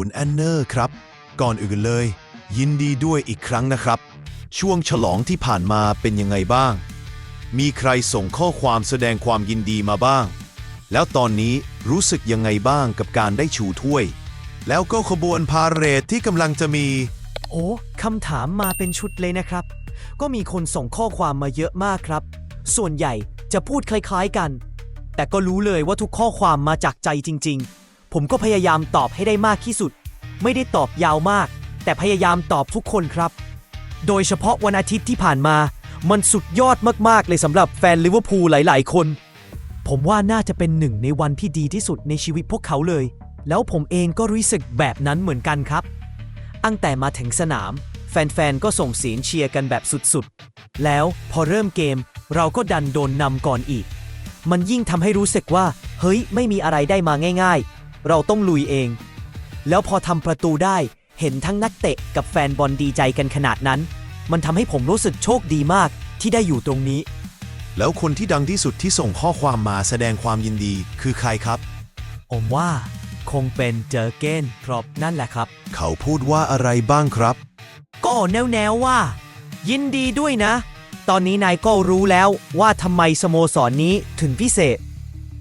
คุณแอนเนอร์ครับ ก่อนอื่นเลย ยินดีด้วยอีกครั้งนะครับ ช่วงฉลองที่ผ่านมาเป็นยังไงบ้าง มีใครส่งข้อความแสดงความยินดีมาบ้าง แล้วตอนนี้รู้สึกยังไงบ้างกับการได้ชูถ้วย แล้วก็ขบวนพาเหรดที่กำลังจะมี โอ้คำถามมาเป็นชุดเลยนะครับ ก็มีคนส่งข้อความมาเยอะมากครับ ส่วนใหญ่จะพูดคล้ายๆกัน แต่ก็รู้เลยว่าทุกข้อความมาจากใจจริง ๆ ผมก็พยายามตอบให้ได้มากที่สุด ไม่ได้ตอบยาวมาก แต่พยายามตอบทุกคนครับ โดยเฉพาะวันอาทิตย์ที่ผ่านมา มันสุดยอดมากๆ เลยสำหรับแฟนลิเวอร์พูลหลาย ๆ คน ผมว่าน่าจะเป็นหนึ่งในวันที่ดีที่สุดในชีวิตพวกเขาเลย แล้วผมเองก็รู้สึกแบบนั้นเหมือนกันครับ ตั้งแต่มาถึงสนาม แฟน ๆ ก็ส่งเสียงเชียร์กันแบบสุด ๆ แล้วพอเริ่มเกม เราก็ดันโดนนำก่อนอีก มันยิ่งทำให้รู้สึกว่า เฮ้ย ไม่มีอะไรได้มาง่าย ๆ เราต้องลุยเอง แล้วพอทำประตูได้เห็นทั้งนักเตะกับแฟนบอลดีใจกันขนาดนั้น มันทำให้ผมรู้สึกโชคดีมากที่ได้อยู่ตรงนี้ แล้วคนที่ดังที่สุดที่ส่งข้อความมาแสดงความยินดีคือใครครับ ผมว่าคงเป็นเจอเกนครับนั่นแหละครับ เขาพูดว่าอะไรบ้างครับ ก็แนวๆว่า ยินดีด้วยนะ ตอนนี้นายก็รู้แล้วว่าทำไมสโมสรนนี้ถึงพิเศษ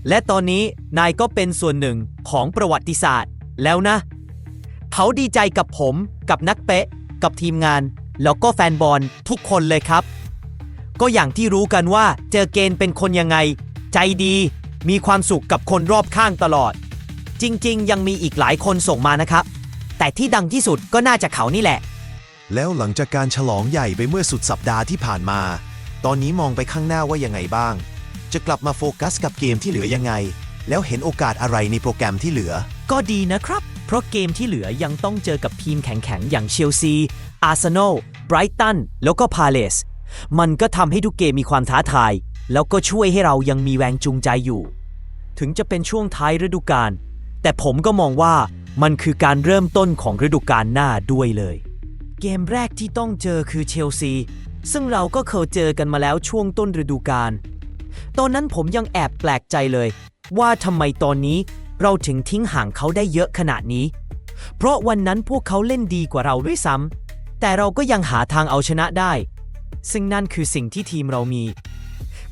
และตอนนี้นายก็เป็นส่วนหนึ่ง ของประวัติศาสตร์ แล้วนะ เขาดีใจกับผม กับนักเตะกับทีมงาน แล้วก็แฟนบอลทุกคนเลยครับ ก็อย่างที่รู้กันว่าเจอเกณฑ์เป็นคนยังไง ใจดี มีความสุขกับคนรอบข้างตลอด จริง ๆ ยังมีอีกหลายคนส่งมานะครับ แต่ที่ดังที่สุดก็น่าจะเขานี่แหละ แล้วหลังจากการฉลองใหญ่ไปเมื่อสุดสัปดาห์ที่ผ่านมา ตอนนี้มองไปข้างหน้าว่ายังไงบ้าง จะกลับมาโฟกัสกับเกมที่เหลือยังไง แล้วเห็นโอกาสอะไรในโปรแกรมที่เหลือ ก็ดีนะครับ เพราะเกมที่เหลือยังต้องเจอกับทีมแข็งๆ อย่างเชลซี อาร์เซนอล ไบรตัน แล้วก็พาเลส มันก็ทำให้ทุกเกมมีความท้าทาย แล้วก็ช่วยให้เรายังมีแรงจูงใจอยู่ ถึงจะเป็นช่วงท้ายฤดูกาล แต่ผมก็มองว่ามันคือการเริ่มต้นของฤดูกาลหน้าด้วยเลย เกมแรกที่ต้องเจอคือเชลซี ซึ่งเราก็เคยเจอกันมาแล้วช่วงต้นฤดูกาล ตอนนั้นผมยังแอบแปลกใจเลย ว่าทำไมตอนนี้เราถึงทิ้งห่างเขาได้เยอะขนาดนี้ เพราะวันนั้นพวกเขาเล่นดีกว่าเราด้วยซ้ำแต่เราก็ยังหาทางเอาชนะได้ ซึ่งนั่นคือสิ่งที่ทีมเรามี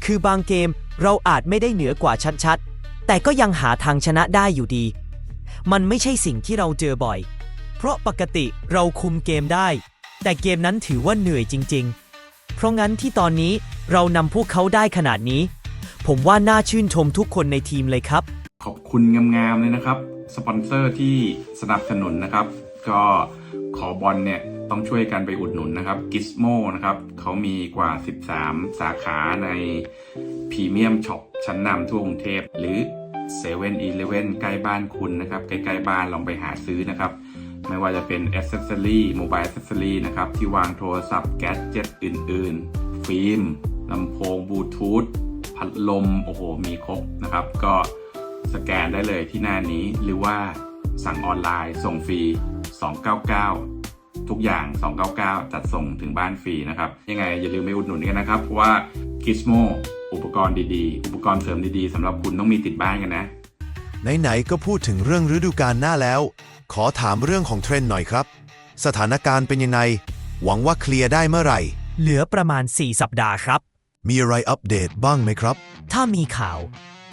คือบางเกมเราอาจไม่ได้เหนือกว่าชัดๆ แต่ก็ยังหาทางชนะได้อยู่ดี มันไม่ใช่สิ่งที่เราเจอบ่อย เพราะปกติเราคุมเกมได้ แต่เกมนั้นถือว่าเหนื่อยจริง ๆ เพราะงั้นที่ตอนนี้เรานำพวกเขาได้ขนาดนี้ ผมว่าน่าชื่นชมทุกคนในทีมเลยครับ ขอบคุณงามๆเลยนะครับ สปอนเซอร์ที่สนับสนุนนะครับ ก็ขอบอลเนี่ยต้องช่วยกันไปอุดหนุนนะครับ Gizmo นะครับเขามีกว่า 13 สาขาในพรีเมียมช็อปชั้นนำทั่วกรุงเทพ หรือ7 e เ e ่ e อใกล้บ้านคุณนะครับ ใกล้ๆบ้านลองไปหาซื้อนะครับ ไม่ว่าจะเป็นอ c เซ s ซอรี่โมบายอ c เซ s ซอรี่นะครับ ที่วางโทรศัพท์แก๊สเจ็ตอื่น ๆ ฟิล์มลำโพงบลูทูธ พัดลมโอ้โหมีครบนะครับ ก็สแกนได้เลยที่หน้านี้หรือว่าสั่งออนไลน์ส่งฟรี 299 ทุกอย่าง 299 จัดส่งถึงบ้านฟรีนะครับ ยังไงอย่าลืมไปอุดหนุนกันนะครับ เพราะว่า Gizmo อุปกรณ์ดีๆ อุปกรณ์เสริมดีๆสำหรับคุณต้องมีติดบ้านกันนะ ไหนๆก็พูดถึงเรื่องฤดูกาลหน้าแล้ว ขอถามเรื่องของเทรนด์หน่อยครับ สถานการณ์เป็นยังไง หวังว่าเคลียร์ได้เมื่อไหร่ เหลือประมาณ 4 สัปดาห์ครับ มีอะไรอัปเดตบ้างไหมครับ ถ้ามีข่าว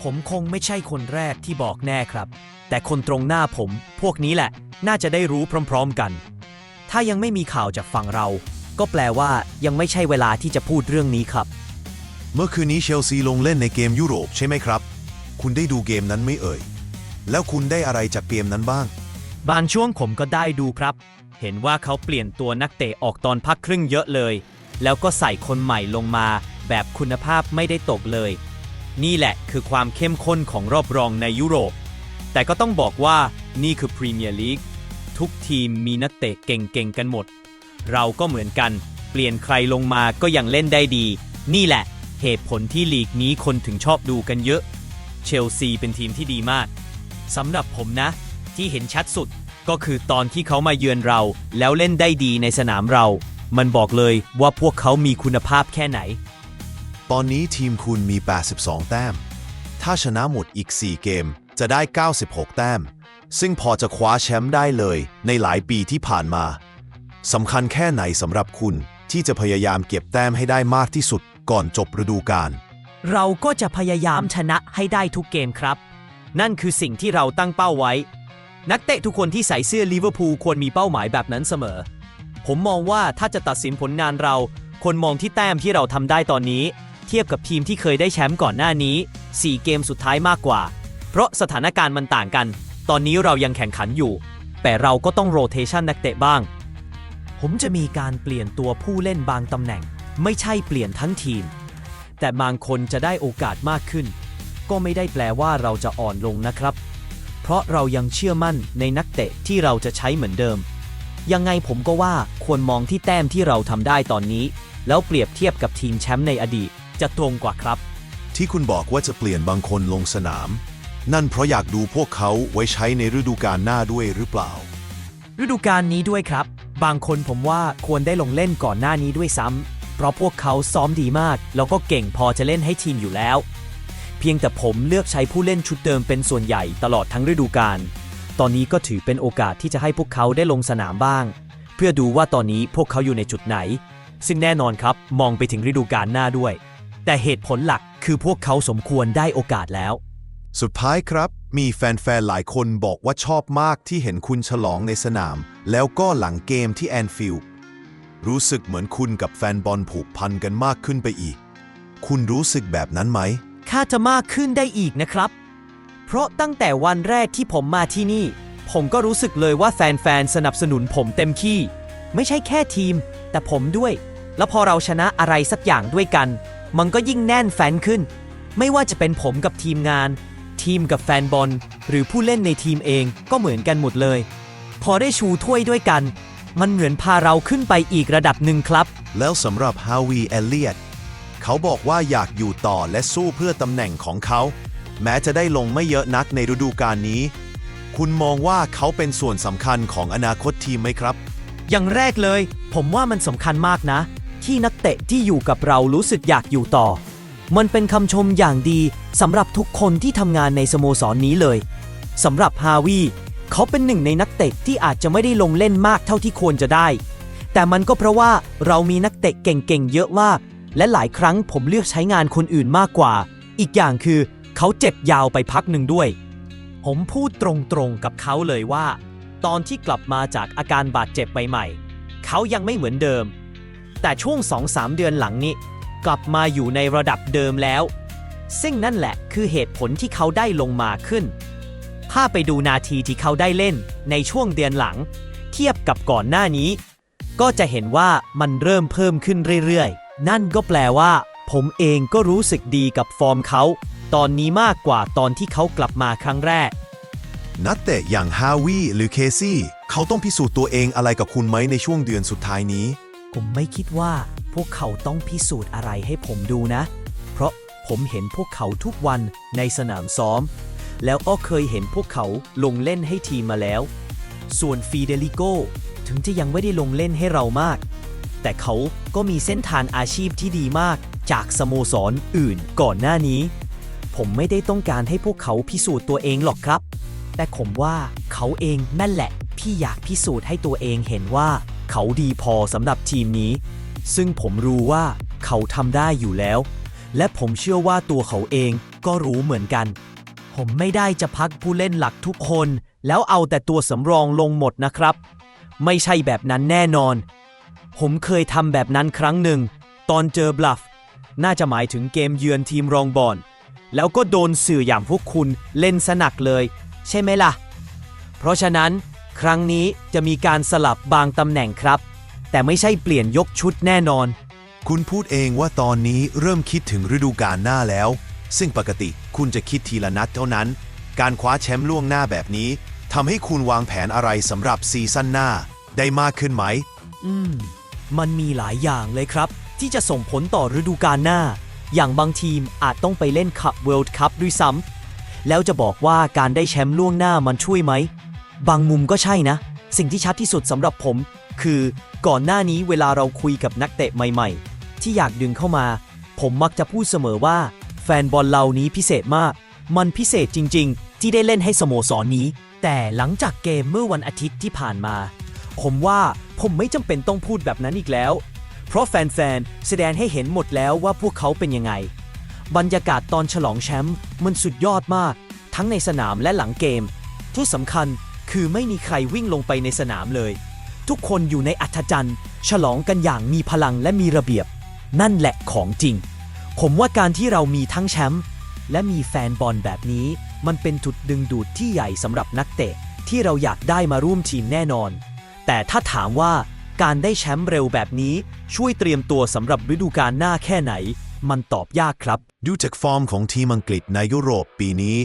ผมคงไม่ใช่คนแรกที่บอกแน่ครับ แต่คนตรงหน้าผมพวกนี้แหละ น่าจะได้รู้พร้อม ๆกัน ถ้ายังไม่มีข่าวจากฝั่งเรา ก็แปลว่ายังไม่ใช่เวลาที่จะพูดเรื่องนี้ครับ เมื่อคืนนี้เชลซีลงเล่นในเกมยุโรปใช่ไหมครับ คุณได้ดูเกมนั้นไหม่เอ่ย แล้วคุณได้อะไรจากเกมนั้นบ้าง บางช่วงผมก็ได้ดูครับ เห็นว่าเขาเปลี่ยนตัวนักเตะออกตอนพักครึ่งเยอะเลย แล้วก็ใส่คนใหม่ลงมา แบบคุณภาพไม่ได้ตกเลย นี่แหละคือความเข้มข้นของรอบรองในยุโรป แต่ก็ต้องบอกว่านี่คือพรีเมียร์ลีกทุกทีมมีนักเตะเก่งๆกันหมด เราก็เหมือนกัน เปลี่ยนใครลงมาก็ยังเล่นได้ดี นี่แหละ เหตุผลที่ลีกนี้คนถึงชอบดูกันเยอะ เชลซีเป็นทีมที่ดีมากสำหรับผมนะ ที่เห็นชัดสุดก็คือตอนที่เขามาเยือนเรา แล้วเล่นได้ดีในสนามเรา มันบอกเลยว่าพวกเขามีคุณภาพแค่ไหน ตอนนี้ทีมคุณมี 82 แต้ม ถ้าชนะหมดอีก 4 เกมจะได้ 96 แต้ม ซึ่งพอจะคว้าแชมป์ได้เลยในหลายปีที่ผ่านมา สำคัญแค่ไหนสำหรับคุณที่จะพยายามเก็บแต้มให้ได้มากที่สุดก่อนจบฤดูกาล เราก็จะพยายามชนะให้ได้ทุกเกมครับ นั่นคือสิ่งที่เราตั้งเป้าไว้ นักเตะทุกคนที่ใส่เสื้อลิเวอร์พูลควรมีเป้าหมายแบบนั้นเสมอ ผมมองว่าถ้าจะตัดสินผลงานเราควรมองที่แต้มที่เราทำได้ตอนนี้ ทียบกับทีมที่เคยได้แชมป์ก่อนหน้านี้ 4 เกมสุดท้ายมากกว่า เพราะสถานการณ์มันต่างกัน ตอนนี้เรายังแข่งขันอยู่ แต่เราก็ต้องโรเทชันนักเตะบ้าง ผมจะมีการเปลี่ยนตัวผู้เล่นบางตำแหน่ง ไม่ใช่เปลี่ยนทั้งทีม แต่บางคนจะได้โอกาสมากขึ้น ก็ไม่ได้แปลว่าเราจะอ่อนลงนะครับ เพราะเรายังเชื่อมั่นในนักเตะที่เราจะใช้เหมือนเดิม ยังไงผมก็ว่าควรมองที่แต้มที่เราทำได้ตอนนี้ แล้วเปรียบเทียบกับทีมแชมป์ในอดีต จะตรงกว่าครับ ที่คุณบอกว่าจะเปลี่ยนบางคนลงสนาม นั่นเพราะอยากดูพวกเขาไว้ใช้ในฤดูกาลหน้าด้วยหรือเปล่า ฤดูกาลนี้ด้วยครับ บางคนผมว่าควรได้ลงเล่นก่อนหน้านี้ด้วยซ้ำเพราะพวกเขาซ้อมดีมาก แล้วก็เก่งพอจะเล่นให้ทีมอยู่แล้ว เพียงแต่ผมเลือกใช้ผู้เล่นชุดเดิมเป็นส่วนใหญ่ตลอดทั้งฤดูกาลตอนนี้ก็ถือเป็นโอกาสที่จะให้พวกเขาได้ลงสนามบ้าง เพื่อดูว่าตอนนี้พวกเขาอยู่ในจุดไหน ซึ่งแน่นอนครับ มองไปถึงฤดูกาลหน้าด้วย แต่เหตุผลหลักคือพวกเขาสมควรได้โอกาสแล้ว สุดท้ายครับ มีแฟนๆ หลายคนบอกว่าชอบมากที่เห็นคุณฉลองในสนาม แล้วก็หลังเกมที่แอนฟิลด์รู้สึกเหมือนคุณกับแฟนบอลผูกพันกันมากขึ้นไปอีก คุณรู้สึกแบบนั้นไหม ค่าจะมากขึ้นได้อีกนะครับ เพราะตั้งแต่วันแรกที่ผมมาที่นี่ ผมก็รู้สึกเลยว่าแฟนๆ สนับสนุนผมเต็มที่ ไม่ใช่แค่ทีม แต่ผมด้วย แล้วพอเราชนะอะไรสักอย่างด้วยกัน มันก็ยิ่งแน่นแฟนขึ้น ไม่ว่าจะเป็นผมกับทีมงาน ทีมกับแฟนบอล หรือผู้เล่นในทีมเองก็เหมือนกันหมดเลย พอได้ชูถ้วยด้วยกัน มันเหมือนพาเราขึ้นไปอีกระดับหนึ่งครับ แล้วสำหรับฮาวีเอลเลียตเขาบอกว่าอยากอยู่ต่อและสู้เพื่อตำแหน่งของเขา แม้จะได้ลงไม่เยอะนักในฤดูกาลนี้ คุณมองว่าเขาเป็นส่วนสำคัญของอนาคตทีมไหมครับ อย่างแรกเลย ผมว่ามันสำคัญมากนะ ที่นักเตะที่อยู่กับเรารู้สึกอยากอยู่ต่อ มันเป็นคำชมอย่างดีสำหรับทุกคนที่ทำงานในสโมสรนนี้เลยสำหรับฮาวีเขาเป็นหนึ่งในนักเตะที่อาจจะไม่ได้ลงเล่นมากเท่าที่ควรจะได้ แต่มันก็เพราะว่าเรามีนักเตะเก่งๆเยอะมาก และหลายครั้งผมเลือกใช้งานคนอื่นมากกว่า อีกอย่างคือเขาเจ็บยาวไปพักหนึ่งด้วย ผมพูดตรงๆกับเขาเลยว่า ตอนที่กลับมาจากอาการบาดเจ็บใหม่ๆเขายังไม่เหมือนเดิม แต่ช่วง 2-3 เดือนหลังนี้ กลับมาอยู่ในระดับเดิมแล้ว ซึ่งนั่นแหละคือเหตุผลที่เขาได้ลงมาขึ้น ถ้าไปดูนาทีที่เขาได้เล่นในช่วงเดือนหลัง เทียบกับก่อนหน้านี้ ก็จะเห็นว่ามันเริ่มเพิ่มขึ้นเรื่อยๆ นั่นก็แปลว่า ผมเองก็รู้สึกดีกับฟอร์มเขา ตอนนี้มากกว่าตอนที่เขากลับมาครั้งแรก นักเตะอย่างฮาวีหรือเคซี่ เขาต้องพิสูจน์ตัวเองอะไรกับคุณไหมในช่วงเดือนสุดท้ายนี้ ผมไม่คิดว่าพวกเขาต้องพิสูจน์อะไรให้ผมดูนะ เพราะผมเห็นพวกเขาทุกวันในสนามซ้อม แล้วก็เคยเห็นพวกเขาลงเล่นให้ทีมมาแล้ว ส่วนฟีเดลิโกถึงจะยังไม่ได้ลงเล่นให้เรามาก แต่เขาก็มีเส้นทางอาชีพที่ดีมากจากสโมสรอื่นก่อนหน้านี้ ผมไม่ได้ต้องการให้พวกเขาพิสูจน์ตัวเองหรอกครับ แต่ผมว่าเขาเองนั่นแหละที่อยากพิสูจน์ให้ตัวเองเห็นว่า เขาดีพอสำหรับทีมนี้ ซึ่งผมรู้ว่าเขาทำได้อยู่แล้ว และผมเชื่อว่าตัวเขาเองก็รู้เหมือนกัน ผมไม่ได้จะพักผู้เล่นหลักทุกคน แล้วเอาแต่ตัวสำรองลงหมดนะครับ ไม่ใช่แบบนั้นแน่นอน ผมเคยทำแบบนั้นครั้งหนึ่ง ตอนเจอบลัฟ น่าจะหมายถึงเกมเยือนทีมรองบอลแล้วก็โดนสื่ออย่างพวกคุณเล่นสนักเลย ใช่ไหมล่ะ เพราะฉะนั้น ครั้งนี้จะมีการสลับบางตำแหน่งครับ แต่ไม่ใช่เปลี่ยนยกชุดแน่นอน คุณพูดเองว่าตอนนี้เริ่มคิดถึงฤดูกาลหน้าแล้ว ซึ่งปกติคุณจะคิดทีละนัดเท่านั้น การคว้าแชมป์ล่วงหน้าแบบนี้ทำให้คุณวางแผนอะไรสำหรับซีซั่นหน้า ได้มากขึ้นไหม อืม มันมีหลายอย่างเลยครับ ที่จะส่งผลต่อฤดูกาลหน้า อย่างบางทีมอาจต้องไปเล่นคัพเวิลด์คัพด้วยซ้ำแล้วจะบอกว่าการได้แชมป์ล่วงหน้ามันช่วยไหม บางมุมก็ใช่นะ สิ่งที่ชัดที่สุดสำหรับผม คือก่อนหน้านี้เวลาเราคุยกับนักเตะใหม่ ๆ ที่อยากดึงเข้ามา ผมมักจะพูดเสมอว่า แฟนบอลเหล่านี้พิเศษมาก มันพิเศษจริง ๆ ที่ได้เล่นให้สโมสรนนี้ แต่หลังจากเกมเมื่อวันอาทิตย์ที่ผ่านมา ผมว่าผมไม่จำเป็นต้องพูดแบบนั้นอีกแล้ว เพราะแฟนๆแสดงให้เห็นหมดแล้วว่าพวกเขาเป็นยังไง บรรยากาศตอนฉลองแชมป์มันสุดยอดมาก ทั้งในสนามและหลังเกมที่สำคัญ คือไม่มีใครวิ่งลงไปในสนามเลย ทุกคนอยู่ในอัธจันทร์ฉลองกันอย่างมีพลังและมีระเบียบ นั่นแหละของจริง ผมว่าการที่เรามีทั้งแชมป์และมีแฟนบอลแบบนี้ มันเป็นจุดดึงดูดที่ใหญ่สำหรับนักเตะ ที่เราอยากได้มาร่วมทีมแน่นอน แต่ถ้าถามว่าการได้แชมป์เร็วแบบนี้ ช่วยเตรียมตัวสำหรับฤดูกาลหน้าแค่ไหน มันตอบยากครับ ดูจากฟอร์มของทีมอังกฤษในยุโรปปีนี้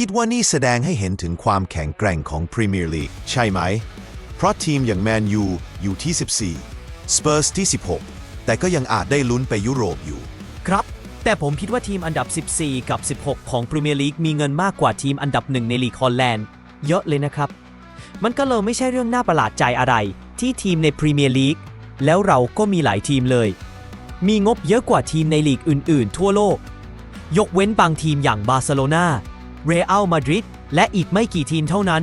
คิดว่านี่แสดงให้เห็นถึงความแข็งแกร่งของพรีเมียร์ลีกใช่ไหม เพราะทีมอย่างแมนยูอยู่ที่ 14 สเปอร์สที่ 16 แต่ก็ยังอาจได้ลุ้นไปยุโรปอยู่ ครับ แต่ผมคิดว่าทีมอันดับ 14 กับ 16 ของพรีเมียร์ลีกมีเงินมากกว่าทีมอันดับหนึ่งในลีกฮอลแลนด์ เยอะเลยนะครับ มันก็เลยไม่ใช่เรื่องน่าประหลาดใจอะไร ที่ทีมในพรีเมียร์ลีกแล้วเราก็มีหลายทีมเลย มีงบเยอะกว่าทีมในลีกอื่น ๆ ทั่วโลก ยกเว้นบางทีมอย่างบาร์เซโลนา เรอัลมาดริดและอีกไม่กี่ทีมเท่านั้น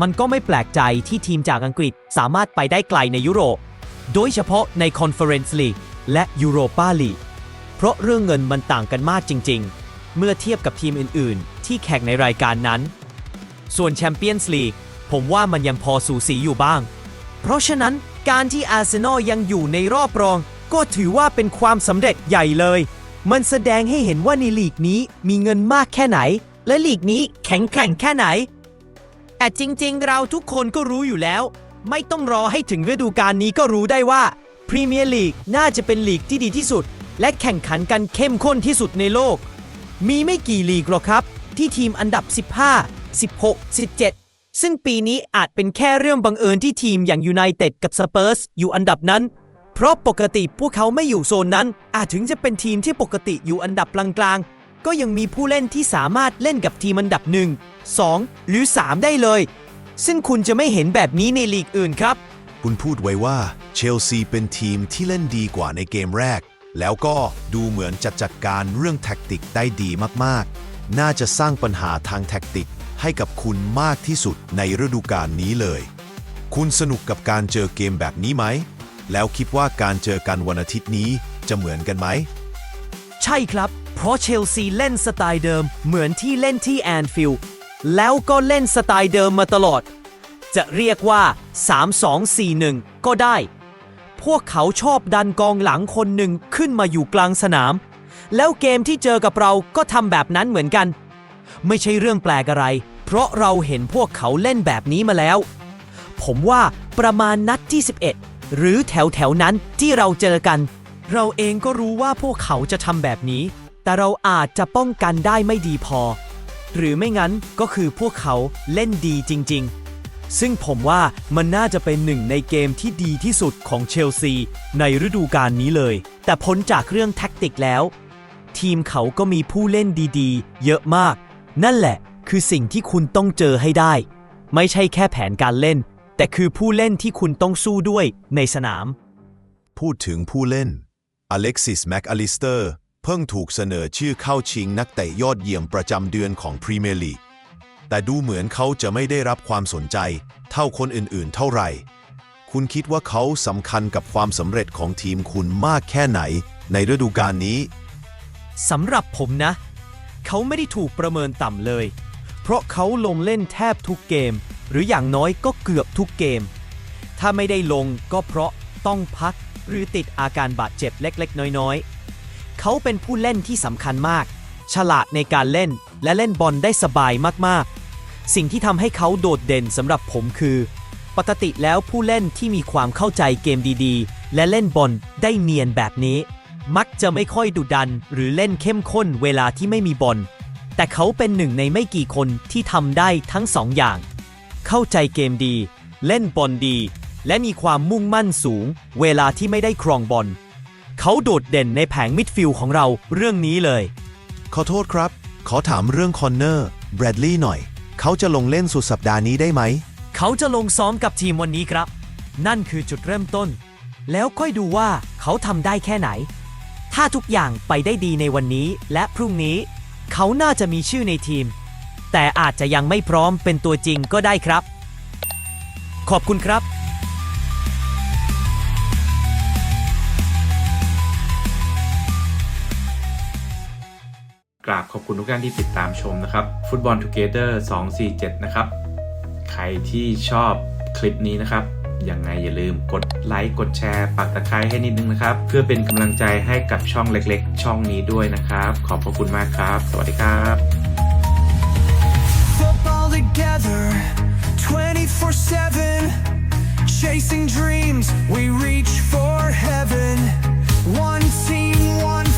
มันก็ไม่แปลกใจที่ทีมจากอังกฤษสามารถไปได้ไกลในยุโรป โดยเฉพาะใน Conference League และ Europa League เพราะเรื่องเงินมันต่างกันมากจริง ๆ เมื่อเทียบกับทีมอื่น ๆ ที่แข่งในรายการนั้น ส่วนแชมเปี้ยนส์ลีกผมว่ามันยังพอสูสีอยู่บ้าง เพราะฉะนั้นการที่อาร์เซนอลยังอยู่ในรอบรอง ก็ถือว่าเป็นความสำเร็จใหญ่เลย มันแสดงให้เห็นว่าในลีกนี้มีเงินมากแค่ไหน และลีกนี้แข็งแกร่งแค่ไหน แต่จริงๆ เราทุกคนก็รู้อยู่แล้ว ไม่ต้องรอให้ถึงฤดูกาลนี้ก็รู้ได้ว่าพรีเมียร์ลีกน่าจะเป็นลีกที่ดีที่สุด และแข่งขันกันเข้มข้นที่สุดในโลก มีไม่กี่ลีกหรอกครับ ที่ทีมอันดับ 15 16 17 ซึ่งปีนี้อาจเป็นแค่เรื่องบังเอิญที่ทีมอย่างยูไนเต็ดกับสเปอร์สอยู่อันดับนั้น เพราะปกติพวกเขาไม่อยู่โซนนั้น อาจถึงจะเป็นทีมที่ปกติอยู่อันดับกลางๆ ก็ยังมีผู้เล่นที่สามารถเล่นกับทีมอันดับ 1 2 หรือ 3 ได้เลย ซึ่งคุณจะไม่เห็นแบบนี้ในลีกอื่นครับ คุณพูดไว้ว่าเชลซีเป็นทีมที่เล่นดีกว่าในเกมแรก แล้วก็ดูเหมือนจะจัดการเรื่องแท็กติกได้ดีมากๆ น่าจะสร้างปัญหาทางแท็กติกให้กับคุณมากที่สุดในฤดูกาลนี้เลย คุณสนุกกับการเจอเกมแบบนี้ไหม แล้วคิดว่าการเจอกันวันอาทิตย์นี้จะเหมือนกันไหม ใช่ครับ เพราะเชลซีเล่นสไตล์เดิมเหมือนที่เล่นที่แอนฟิลด์แล้วก็เล่นสไตล์เดิมมาตลอด จะเรียกว่า 3-2-4-1 ก็ได้ พวกเขาชอบดันกองหลังคนหนึ่งขึ้นมาอยู่กลางสนาม แล้วเกมที่เจอกับเราก็ทำแบบนั้นเหมือนกัน ไม่ใช่เรื่องแปลกอะไร เพราะเราเห็นพวกเขาเล่นแบบนี้มาแล้ว ผมว่าประมาณนัดที่ 11 หรือแถวแถวนั้นที่เราเจอกัน เราเองก็รู้ว่าพวกเขาจะทำแบบนี้ แต่เราอาจจะป้องกันได้ไม่ดีพอ หรือไม่งั้นก็คือพวกเขาเล่นดีจริง ๆ ซึ่งผมว่ามันน่าจะเป็นหนึ่งในเกมที่ดีที่สุดของเชลซี ในฤดูกาลนี้เลย แต่พ้นจากเรื่องแท็กติกแล้ว ทีมเขาก็มีผู้เล่นดีๆ เยอะมาก นั่นแหละคือสิ่งที่คุณต้องเจอให้ได้ ไม่ใช่แค่แผนการเล่น แต่คือผู้เล่นที่คุณต้องสู้ด้วยในสนาม พูดถึงผู้เล่นอเล็กซิสแม็กอลิสเตอร์ พิ่งถูกเสนอชื่อเข้าชิงนักเตะยอดเยี่ยมประจำเดือนของพรีเมียร์ลีก แต่ดูเหมือนเขาจะไม่ได้รับความสนใจ เท่าคนอื่นๆ เท่าไหร่ คุณคิดว่าเขาสำคัญกับความสำเร็จของทีมคุณมากแค่ไหนในฤดูกาลนี้สำหรับผมนะ เขาไม่ได้ถูกประเมินต่ำเลย เพราะเขาลงเล่นแทบทุกเกม หรืออย่างน้อยก็เกือบทุกเกม ถ้าไม่ได้ลงก็เพราะต้องพักหรือติดอาการบาดเจ็บเล็กๆ น้อยๆ เขาเป็นผู้เล่นที่สำคัญมาก ฉลาดในการเล่นและเล่นบอลได้สบายมากๆ สิ่งที่ทำให้เขาโดดเด่นสำหรับผมคือ ปกติแล้วผู้เล่นที่มีความเข้าใจเกมดีๆ และเล่นบอลได้เนียนแบบนี้ มักจะไม่ค่อยดุดันหรือเล่นเข้มข้นเวลาที่ไม่มีบอล แต่เขาเป็นหนึ่งในไม่กี่คนที่ทำได้ทั้งสองอย่าง เข้าใจเกมดี เล่นบอลดี และมีความมุ่งมั่นสูง เวลาที่ไม่ได้ครองบอล เขาโดดเด่นในแผงมิดฟิลด์ของเราเรื่องนี้เลย ขอโทษครับ ขอถามเรื่องคอนเนอร์แบรดลีย์หน่อย เขาจะลงเล่นสุดสัปดาห์นี้ได้ไหม เขาจะลงซ้อมกับทีมวันนี้ครับ นั่นคือจุดเริ่มต้น แล้วค่อยดูว่าเขาทำได้แค่ไหน ถ้าทุกอย่างไปได้ดีในวันนี้และพรุ่งนี้ เขาน่าจะมีชื่อในทีม แต่อาจจะยังไม่พร้อมเป็นตัวจริงก็ได้ครับ ขอบคุณครับ ราบขอบคุณทุกท่านที่ติดตามชมนะครับฟุตบอลทูเกเตอร์247 นะครับ ใครที่ชอบคลิปนี้นะครับยังไงอย่าลืมกดไลค์กดแชร์ปักตะไคร้ให้นิดนึงนะครับ เพื่อเป็นกำลังใจให้กับช่องเล็กๆ ช่องนี้ด้วยนะครับ ขอบพระคุณมากครับ สวัสดีครับ Chasing dreams, we reach for heaven. One team, one.